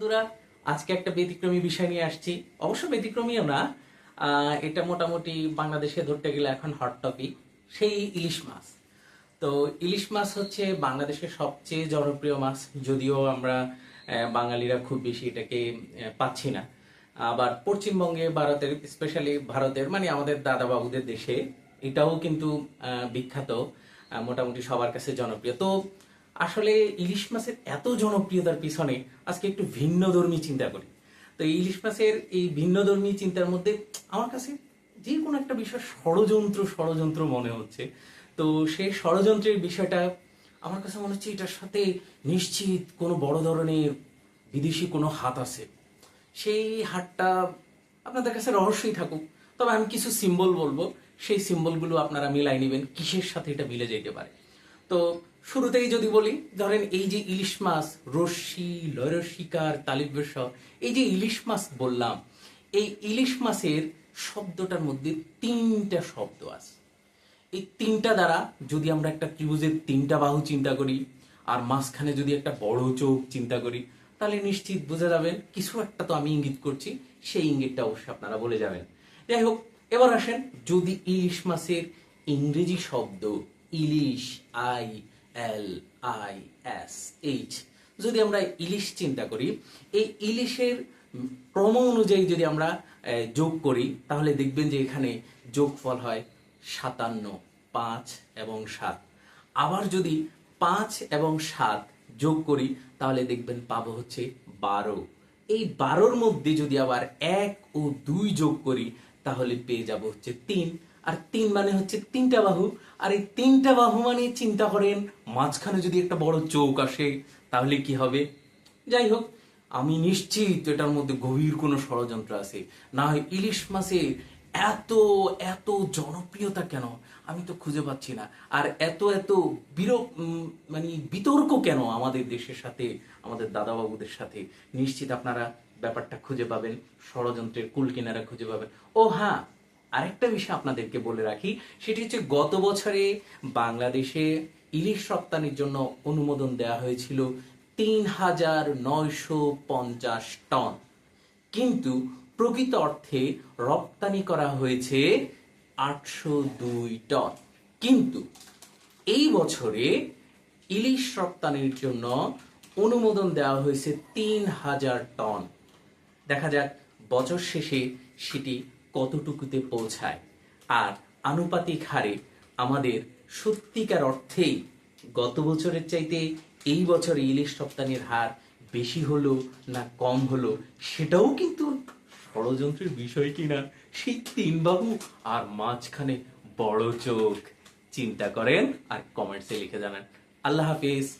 বন্ধুরা, আজকে একটা ব্যতিক্রমী বিষয় নিয়ে আসছি। অবশ্য ব্যতিক্রমীও না এটা মোটামুটি বাংলাদেশে ধরতে গেলে এখন হট টপিক সেই ইলিশ মাছ। তো ইলিশ মাছ হচ্ছে বাংলাদেশের সবচেয়ে জনপ্রিয় মাছ, যদিও আমরা বাঙালিরা খুব বেশি এটাকে পাচ্ছি না। আবার পশ্চিমবঙ্গে, ভারতের স্পেশালি ভারতের মানে আমাদের দাদা বাবুদের দেশে, এটাও কিন্তু বিখ্যাত মোটামুটি সবার কাছে জনপ্রিয়। তো আসলে ইলিশ মাছের এত জনপ্রিয়তার পিছনে আজকে একটু ভিন্ন ধর্মী চিন্তা করি। তো ইলিশ মাছের এই ভিন্ন ধর্মী চিন্তার মধ্যে আমার কাছে যে কোনো একটা বিষয় ষড়যন্ত্র ষড়যন্ত্র মনে হচ্ছে। তো সেই ষড়যন্ত্রের বিষয়টা আমার কাছে মনে হচ্ছে এটার সাথে নিশ্চিত কোনো বড় ধরনের বিদেশি কোনো হাত আছে। সেই হাটটা আপনাদের কাছে রহস্যই থাকুক, তবে আমি কিছু সিম্বল বলব। সেই সিম্বলগুলো আপনারা মিলাই নেবেন, কিসের সাথে এটা মিলে যেতে পারে। তো শুরুতেই যদি বলি, ধরেন এই যে ইলিশ মাছ, রশ্মি লয়র শিকার তালিব্যস এই যে ইলিশ মাছ বললাম, এই ইলিশ মাছের শব্দটার মধ্যে তিনটা শব্দ আছে। এই তিনটা দ্বারা যদি আমরা একটা ত্রিভুজের তিনটা বাহু চিন্তা করি, আর মাঝখানে যদি একটা বড় চোখ চিন্তা করি, তাহলে নিশ্চিত বুঝে যাবেন কিছু একটা তো আমি ইঙ্গিত করছি, সেই ইঙ্গিতটা অবশ্যই আপনারা বলে যাবেন। যাই হোক, এবার আসেন যদি ইলিশ মাছের ইংরেজি শব্দ ইলিশ, I, L, I, S, H. যদি আমরা ইলিশ চিন্তা করি, এই ইলিশের ক্রম অনুযায়ী যদি আমরা যোগ করি, তাহলে দেখবেন যে এখানে যোগফল হয় সাতান্ন, পাঁচ এবং সাত। আবার যদি পাঁচ এবং সাত যোগ করি, তাহলে দেখবেন পাবো হচ্ছে বারো। এই বারোর মধ্যে যদি আবার এক ও দুই যোগ করি, তাহলে পেয়ে যাব হচ্ছে তিন। আর তিন মানে হচ্ছে তিনটা বাহু। আর এই তিনটা বাহু মানে চিন্তা করেন, মাঝখানে যদি একটা বড় চোখ আসে, তাহলে কি হবে? যাই হোক, আমি নিশ্চিত এটার মধ্যে গভীর কোনো ষড়যন্ত্র আছে। না হয় ইলিশ মাছের এত এত জনপ্রিয়তা কেন? আমি তো খুঁজে পাচ্ছি না। আর এত এত বির মানে বিতর্ক কেন আমাদের দেশের সাথে, আমাদের দাদাবাবুদের সাথে? নিশ্চিত আপনারা ব্যাপারটা খুঁজে পাবেন, ষড়যন্ত্রের কুল কিনারা খুঁজে পাবেন। ও হ্যাঁ আরেকটা বিষয় আপনাদেরকে বলে রাখি, সেটি হচ্ছে গত বছরে বাংলাদেশে ইলিশ রপ্তানির জন্য অনুমোদন দেওয়া হয়েছিল তিন হাজার নয়শো পঞ্চাশ টন। কিন্তু প্রকৃত অর্থে রপ্তানি করা হয়েছে আটশো দুই টন। কিন্তু এই বছরে ইলিশ রপ্তানির জন্য অনুমোদন দেওয়া হয়েছে তিন হাজার টন। দেখা যাক বছর শেষে সেটি কতটুকুতে পৌঁছায়? আর আনুপাতিক হারে আমাদের সত্যিকার অর্থেই গত বছরের চাইতে এই বছরে ইলিশ রপ্তানির হার বেশি হলো না কম হলো সেটাও কিন্তু ষড়যন্ত্রের বিষয় কিনা? সেই তিন বাহু আর মাঝখানে বড় চোখ। চিন্তা করেন আর কমেন্টসে লিখে জানান। আল্লাহ হাফিজ।